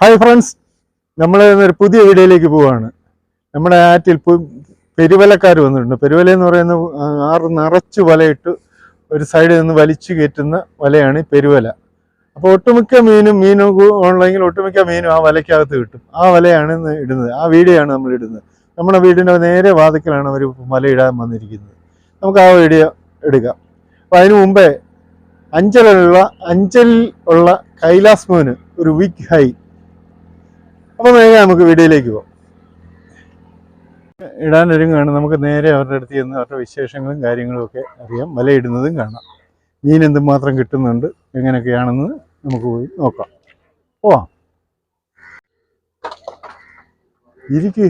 Hi friends നമ്മൾ ഒരു പുതിയ വീഡിയോയിലേക്ക് പോവാണ്. നമ്മുടെ ആറ്റിൽ പെരുവലക്കാർ വന്നിട്ടുണ്ട്. പെരുവല എന്ന് പറയുന്ന ആറ് നിറച്ച് വലയിട്ട് ഒരു സൈഡിൽ നിന്ന് വലിച്ചു കയറ്റുന്ന വലയാണ് പെരുവല. അപ്പോൾ ഒട്ടുമിക്ക മീനും മീനും ഉള്ളെങ്കിൽ ഒട്ടുമിക്ക മീനും ആ വലയ്ക്കകത്ത് കിട്ടും. ആ വലയാണ് ഇടുന്നത്. ആ വീഡിയോ ആണ് നമ്മൾ ഇടുന്നത്. നമ്മുടെ വീടിന്റെ നേരെ വാതിക്കലാണ് അവർ വല ഇടാൻ വന്നിരിക്കുന്നത്. നമുക്ക് ആ വീഡിയോ എടുക്കാം. അപ്പോൾ അതിനു മുമ്പേ അഞ്ചലുള്ള അഞ്ചലിൽ ഉള്ള കൈലാസ് മോന് ഒരു വിഗ് ഹൈ അപ്പൊ വേഗം നമുക്ക് വീഡിയോയിലേക്ക് പോകാം. ഇടാൻ ഒരുങ്ങാണ് നമുക്ക് നേരെ അവരുടെ അടുത്ത് ചെന്ന് അവരുടെ വിശേഷങ്ങളും കാര്യങ്ങളും ഒക്കെ അറിയാം. വലയിടുന്നതും കാണാം. മീൻ എന്തുമാത്രം കിട്ടുന്നുണ്ട് എങ്ങനെയൊക്കെയാണെന്ന് നമുക്ക് പോയി നോക്കാം. പോവാം. ഇരിക്ക്.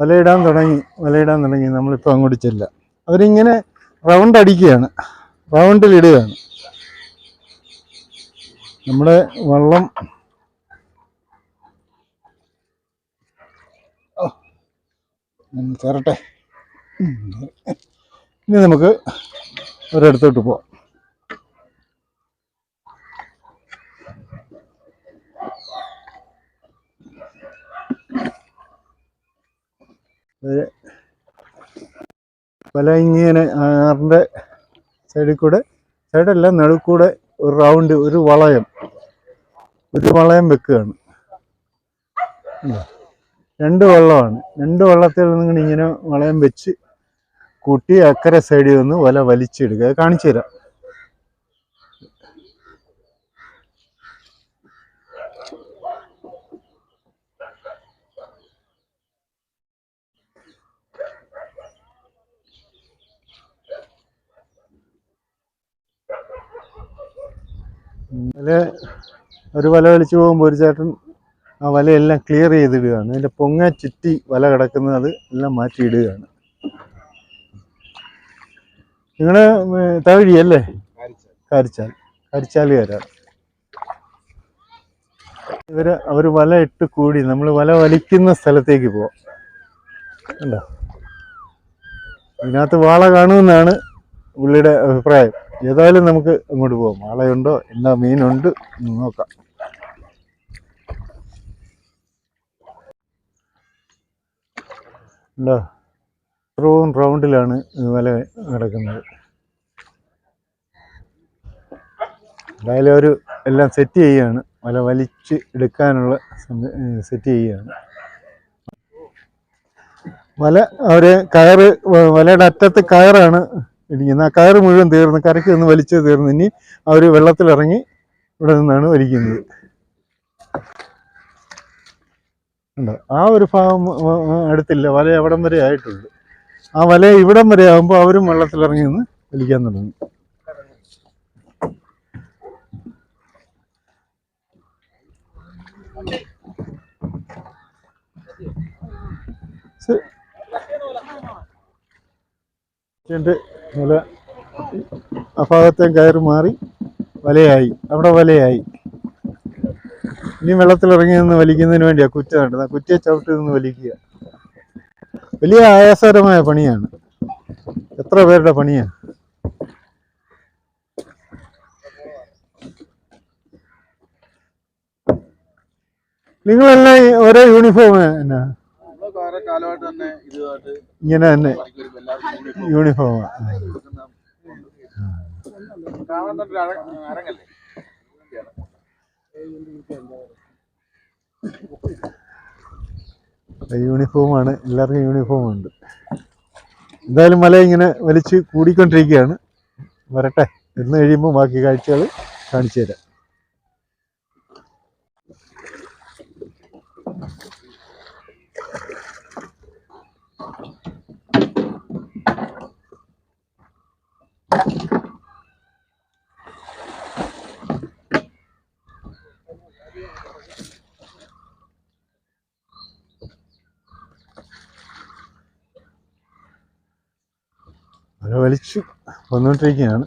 വലയിടാൻ തുടങ്ങി. വലയിടാൻ തുടങ്ങി. നമ്മളിപ്പോൾ അങ്ങോട്ട് ചെല്ലാം അവരിങ്ങനെ റൗണ്ട് അടിക്കുകയാണ്. റൗണ്ടിലിടുകയാണ് നമ്മുടെ വള്ളം കയറട്ടെ ഇനി നമുക്ക് ഒരിടത്തോട്ട് പോവാം. പല ഇങ്ങനെ ആറിന്റെ സൈഡിൽ കൂടെ സൈഡല്ല നടുക്കൂടെ ഒരു റൗണ്ട് ഒരു വളയം. ഒരു വളയം വെക്കുകയാണ്? രണ്ട് വള്ളമാണ്. രണ്ട് വള്ളത്തിൽ നിങ്ങൾ ഇങ്ങനെ വളയം വെച്ച് കൂട്ടി അക്കരെ സൈഡിൽ നിന്ന് വല വലിച്ചെടുക്കുക കാണിച്ചു തരാം. വല ഒരു വല വലിച്ചു പോകുമ്പോൾ ഒരു ചേട്ടൻ ആ വലയെല്ലാം ക്ലിയർ ചെയ്തിടുകയാണ്. അതിന്റെ പൊങ്ങ ചുറ്റി വല കിടക്കുന്നത് അത് എല്ലാം മാറ്റിയിടുകയാണ്. നിങ്ങൾ തകഴിയല്ലേ? കാരിച്ചാൽ. കാരിച്ചാലുകാരാണ്. ഇവർ അവർ വല ഇട്ട് കൂടി നമ്മൾ വല വലിക്കുന്ന സ്ഥലത്തേക്ക് പോവാം. കണ്ടോ? ഇതിനകത്ത് വാള കാണുമെന്നാണ് പുള്ളിയുടെ അഭിപ്രായം. ഏതായാലും നമുക്ക് അങ്ങോട്ട് പോവാം. വാളയുണ്ടോ? എന്താ മീനുണ്ട്? നോക്കാം. ഉണ്ടോ? ഇത്രയും റൗണ്ടിലാണ് വല കിടക്കുന്നത് എന്തായാലും ഒരു എല്ലാം സെറ്റ് ചെയ്യുകയാണ്. വല വലിച്ച് എടുക്കാനുള്ള സെറ്റ് ചെയ്യുകയാണ്. വല അവർ കയറ് വലയുടെ അറ്റത്ത് കയറാണ് ഇടിക്കുന്നത്. ആ കയറ് മുഴുവൻ തീർന്ന് കരയ്ക്ക് നിന്ന് വലിച്ച് തീർന്ന് ഇനി അവർ വെള്ളത്തിലിറങ്ങി ഇവിടെ നിന്നാണ് വലിക്കുന്നത്. ഉണ്ടോ. ആ ഒരു ഭാഗം അടുത്തില്ല. വല അവിടം വരെ ആയിട്ടുള്ളൂ ആ വല ഇവിടം വരെ ആകുമ്പോൾ അവരും വെള്ളത്തിലിറങ്ങി നിന്ന് വലിക്കാൻ തുടങ്ങി. എന്നിട്ട് വല. ആ ഭാഗത്തെ കയറ് മാറി. വലയായി. അവിടെ വലയായി. ഇനി വെള്ളത്തിലിറങ്ങി നിന്ന് വലിക്കുന്നതിന് വേണ്ടിയാ കുറ്റ വേണ്ടത് കുറ്റിയെ ചവിട്ടി നിന്ന് വലിക്കുക. വലിയ ആയാസകരമായ പണിയാണ്. എത്ര പേരുടെ പണിയാണ് നിങ്ങളെല്ലാം ഒരേ യൂണിഫോം എന്നാ? ഇങ്ങനെ തന്നെ. യൂണിഫോമാണ് കാണാൻ അരങ്ങല്ലേ? യൂണിഫോമാണ് എല്ലാവർക്കും യൂണിഫോം ഉണ്ട്. എന്തായാലും മല ഇങ്ങനെ വലിച്ച് കൂടിക്കൊണ്ടിരിക്കുകയാണ്. വരട്ടെ. ഇന്ന് കഴിയുമ്പോൾ ബാക്കി കാഴ്ചകൾ കാണിച്ചു തരാം മല വലിച്ചു വന്നുകൊണ്ടിരിക്കുകയാണ്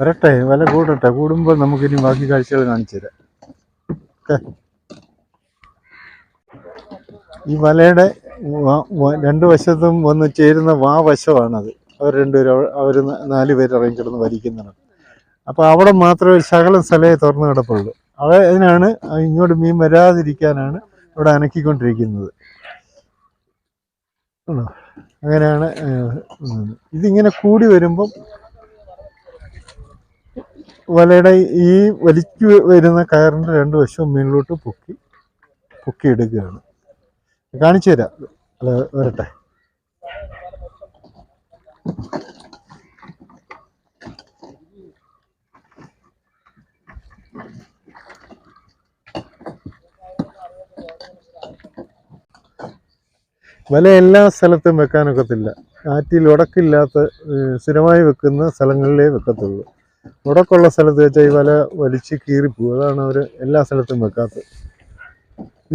വരട്ടെ വില കൂടട്ടെ കൂടുമ്പോൾ നമുക്കിനി ബാക്കി കാഴ്ചകൾ കാണിച്ചു തരാം. ഈ വലയുടെ രണ്ട് വശത്തും വന്ന് ചേരുന്ന വാ വശമാണത്. അവർ രണ്ടുപേരും അവർ നാല് പേര് ഇറങ്ങി കിടന്ന് വലിക്കുന്നതാണ് അപ്പോൾ അവിടെ മാത്രമേ ശകലം സ്ഥലമേ തുറന്നു കിടപ്പുള്ളൂ. അവ അതിനാണ് ഇങ്ങോട്ട് മീൻ വരാതിരിക്കാനാണ് ഇവിടെ അനക്കിക്കൊണ്ടിരിക്കുന്നത്. ആണോ അങ്ങനെയാണ്. ഇതിങ്ങനെ കൂടി വരുമ്പം വലയുടെ ഈ വലിച്ചു വരുന്ന കയറിന്റെ രണ്ട് വശവും മീനിലോട്ട് പൊക്കി പൊക്കി എടുക്കുകയാണ് കാണിച്ചു തരാം അല്ല വരട്ടെ. വല എല്ലാ സ്ഥലത്തും വെക്കാനൊക്കത്തില്ല ആറ്റിൽ ഉടക്കില്ലാത്ത സ്ഥിരമായി വെക്കുന്ന സ്ഥലങ്ങളിലേ വെക്കത്തുള്ളൂ. ഉടക്കുള്ള സ്ഥലത്ത് വെച്ചാൽ ഈ വല വലിച്ച് കീറിപ്പോവും അതാണ് അവർ എല്ലാ സ്ഥലത്തും വെക്കാത്തത്.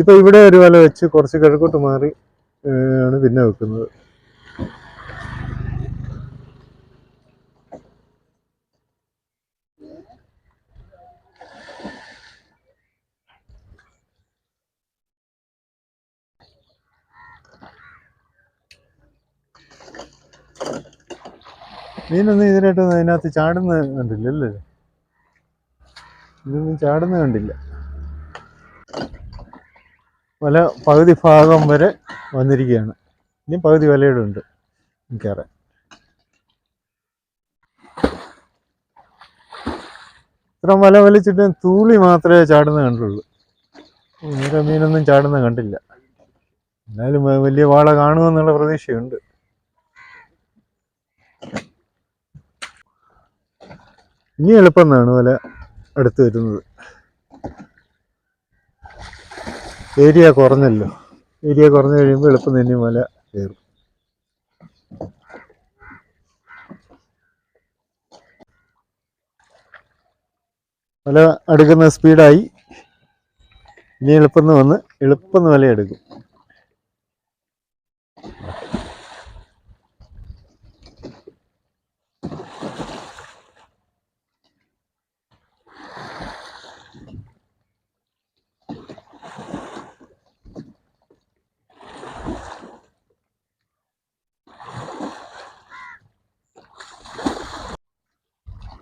ഇപ്പോൾ ഇവിടെ ഒരു വല വെച്ച് കുറച്ച് കിഴക്കോട്ട് മാറി ആണ് പിന്നെ വെക്കുന്നത്. മീനൊന്നും ഇതിനായിട്ടൊന്നും അതിനകത്ത് ചാടുന്ന കണ്ടില്ല അല്ലേ ഇതൊന്നും ചാടുന്ന കണ്ടില്ല. വല പകുതി ഭാഗം വരെ വന്നിരിക്കുകയാണ്. ഇനി പകുതി വലയുടെ ഉണ്ട് എനിക്കറിയാം ഇത്ര വല വലിച്ചിട്ട് തൂളി മാത്രമേ ചാടുന്ന കണ്ടുള്ളൂ. വേറെ മീനൊന്നും ചാടുന്ന കണ്ടില്ല. എന്നാലും വലിയ വാള കാണുമെന്നുള്ള പ്രതീക്ഷയുണ്ട്. ഇനി എളുപ്പം എന്നാണ് വല അടുത്ത് വരുന്നത്. ഏരിയ കുറഞ്ഞല്ലോ. ഏരിയ കുറഞ്ഞു കഴിയുമ്പോൾ എളുപ്പം തന്നെ വല കയറും. വല അടുക്കുന്ന സ്പീഡായി. ഇനി എളുപ്പം വന്ന് എളുപ്പം വല എടുക്കും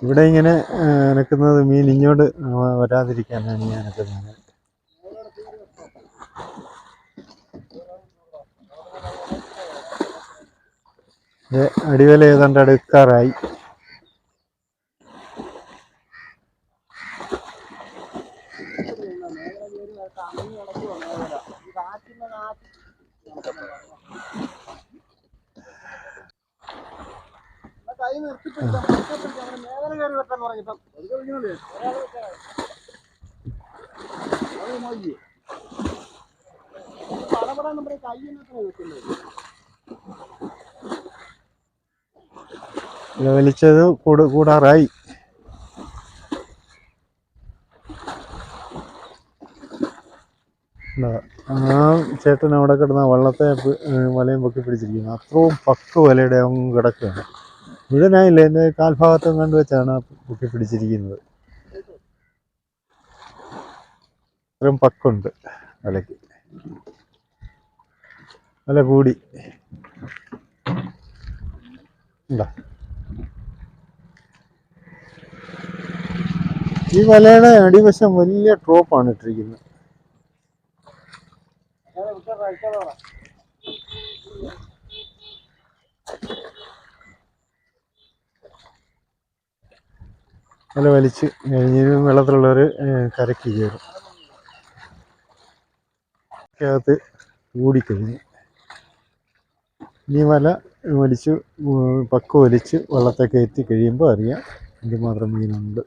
ഇവിടെ ഇങ്ങനെ നിൽക്കുന്നത് മീൻ ഇങ്ങോട്ട് വരാതിരിക്കാനാണ് ഞാൻ അനക്കുന്നത് ദേ, അടിവല ഏതാണ്ട് അടുക്കാറായി. ഇത് വലിച്ചത് കൂട് കൂടാറായി. ഇതാ, ആ ചേട്ടൻ അവിടെ കിടന്ന വള്ളത്തെ വലയും പൊക്കി പിടിച്ചിരിക്കുന്നു. അത്രയും പക്ക വലയുടെ അങ്ങ് കിടക്കുകയാണ്. മുഴുവനായില്ല? എന്റെ കാൽഭാഗത്തും കണ്ടു വെച്ചാണ് പൊക്കി പിടിച്ചിരിക്കുന്നത്. അത്രയും പക്കുണ്ട് വലയ്ക്ക് വല കൂടി. ഉണ്ടോ? ഈ വലയുടെ അടിവശം വലിയ ട്രോപ്പാണ് ഇട്ടിരിക്കുന്നത്. വല വലിച്ച് വെള്ളത്തിലുള്ളവർ കരയ്ക്ക് കയറും. അകത്ത് കൂടിക്കഴിഞ്ഞു ഇനി വല വലിച്ച് പക്ക് വലിച്ച് വെള്ളത്തെ കയറ്റി കഴിയുമ്പോൾ അറിയാം എന്തുമാത്രം മീനുണ്ട്.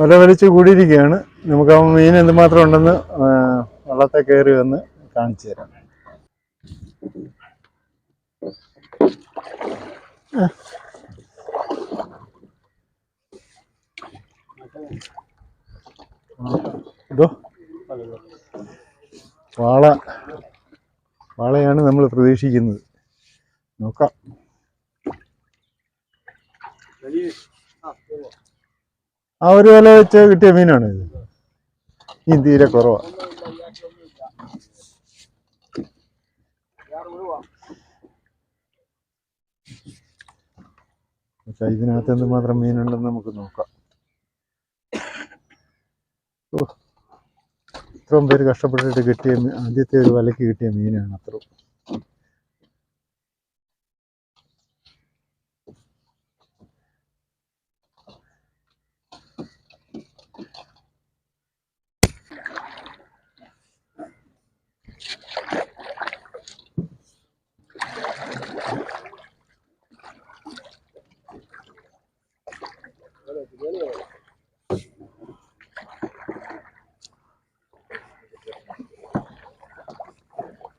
വല വലിച്ച് കൂടിയിരിക്കുകയാണ്. നമുക്ക് ആ മീൻ എന്തുമാത്രം ഉണ്ടെന്ന് വള്ളത്തെ കയറി വന്ന് കാണിച്ചു തരാം. വാള. വാളയാണ് നമ്മൾ പ്രതീക്ഷിക്കുന്നത്. നോക്കാം. ആ ഒരു വില വെച്ച് കിട്ടിയ മീനാണ് ഇത്. മീൻ തീരെ പക്ഷെ ഇതിനകത്ത് എന്തുമാത്രം മീനുണ്ടെന്ന് നമുക്ക് നോക്കാം. ഇത്രയും പേര് കഷ്ടപ്പെട്ടിട്ട് കിട്ടിയ ആദ്യത്തെ ഒരു വിലക്ക് കിട്ടിയ മീനാണ് അത്ര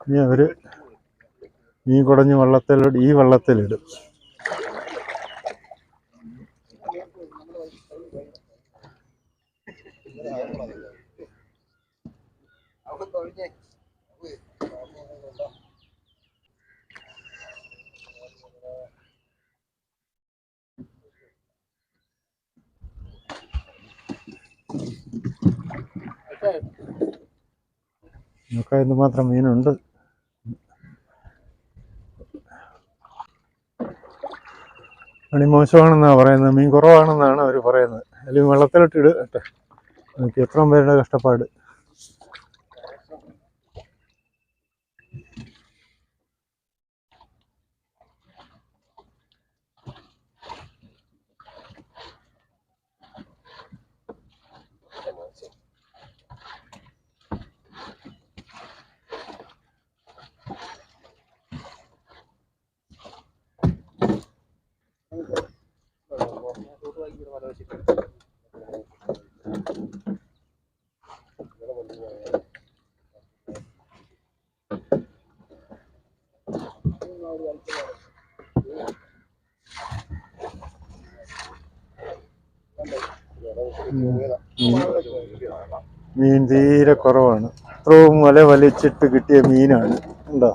ഇനി അവർ മീൻ കുടഞ്ഞ് വള്ളത്തിലിടും ഈ വള്ളത്തിലിടും. നോക്കാം എന്തുമാത്രം മീനുണ്ട്. പണി മോശമാണെന്നാണ് പറയുന്നത് മീൻ കുറവാണെന്നാണ് അവർ പറയുന്നത്. അല്ലെങ്കിൽ വെള്ളത്തിലിട്ട് ഇടട്ടെ നോക്കി എത്രയും പേരുടെ കഷ്ടപ്പാട്. മീൻ തീരെ കുറവാണ്. ഇത്രയും വല വലിച്ചിട്ട് കിട്ടിയ മീനാണ്. ഉണ്ടോ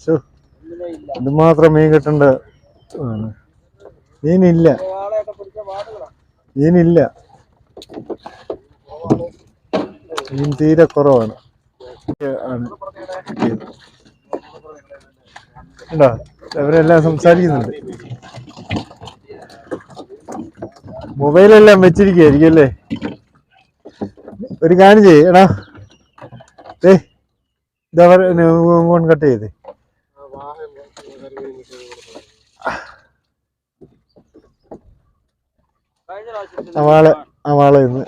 ഇത് എന്തുമാത്രം മീൻ കിട്ടണ്ട ആണ്. മീനില്ല മീനില്ല മീൻ തീരെ കുറവാണ്. ഉണ്ടോ? അവരെല്ലാം സംസാരിക്കുന്നുണ്ട്. മൊബൈലെല്ലാം വെച്ചിരിക്കുകയായിരിക്കും അല്ലേ? ഒരു കാര്യം ചെയ്യ്. എടാ. ഏ ഇതാ ഫോൺ കട്ട് ചെയ്തേ. ആ വാള ആ വാള ഇന്ന്.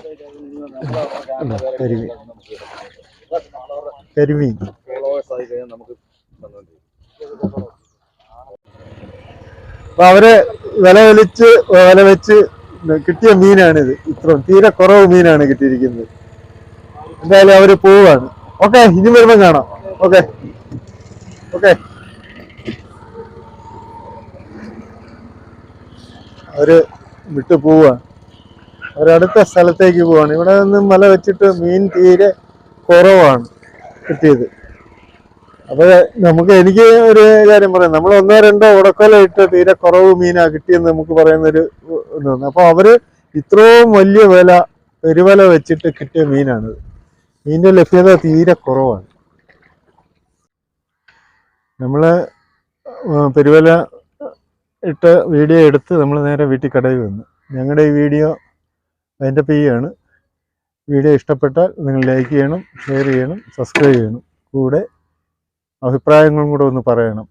കരിമീൻ. കരിമീൻ. അപ്പൊ അവർ വില വലിച്ച് വില വെച്ച് കിട്ടിയ മീനാണിത്. ഇത്ര തീരെ കുറവ് മീനാണ് കിട്ടിയിരിക്കുന്നത്. എന്തായാലും അവർ പോവാണ്. ഓക്കെ ഇനി വരുമ്പോ കാണാം. ഓക്കെ. ഓക്കെ. അവർ വിട്ടു പോവാണ്. അവരടുത്ത സ്ഥലത്തേക്ക് പോവാണ്. ഇവിടെ നിന്ന് മല വെച്ചിട്ട് മീൻ തീരെ കുറവാണ് കിട്ടിയത്. അപ്പൊ നമുക്ക് എനിക്ക് ഒരു കാര്യം പറയാം. നമ്മൾ ഒന്നോ രണ്ടോ ഉടക്കൊല ഇട്ട് തീരെ കുറവ് മീനാ കിട്ടിയെന്ന് നമുക്ക് പറയുന്ന ഒരു തോന്നുന്നു അപ്പൊ അവർ ഇത്രയും വലിയ വില പെരുവില വെച്ചിട്ട് കിട്ടിയ മീനാണിത് മീനിന്റെ ലഭ്യത തീരെ കുറവാണ്. പെരുവല പെരുവില ഇട്ട് വീഡിയോ എടുത്ത് നമ്മൾ നേരെ വീട്ടിൽ കടയിൽ വന്നു. ഞങ്ങളുടെ ഈ വീഡിയോ അതിന്റെ ചെയ്യാണ്. വീഡിയോ ഇഷ്ടപ്പെട്ടാൽ നിങ്ങൾ ലൈക്ക് ചെയ്യണം ഷെയർ ചെയ്യണം സബ്സ്ക്രൈബ് ചെയ്യണം. കൂടെ അഭിപ്രായങ്ങളും കൂടെ ഒന്ന് പറയണം.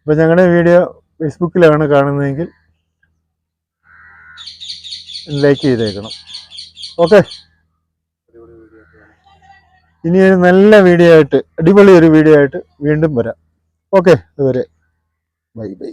അപ്പോൾ ഞങ്ങളുടെ വീഡിയോ ഫേസ്ബുക്കിലാണ് കാണുന്നതെങ്കിൽ ലൈക്ക് ചെയ്തേക്കണം. ഓക്കെ ഇനി ഒരു നല്ല വീഡിയോ ആയിട്ട് അടിപൊളി ഒരു വീഡിയോ ആയിട്ട് വീണ്ടും വരാം. ഓക്കെ അതുവരെ. Bye bye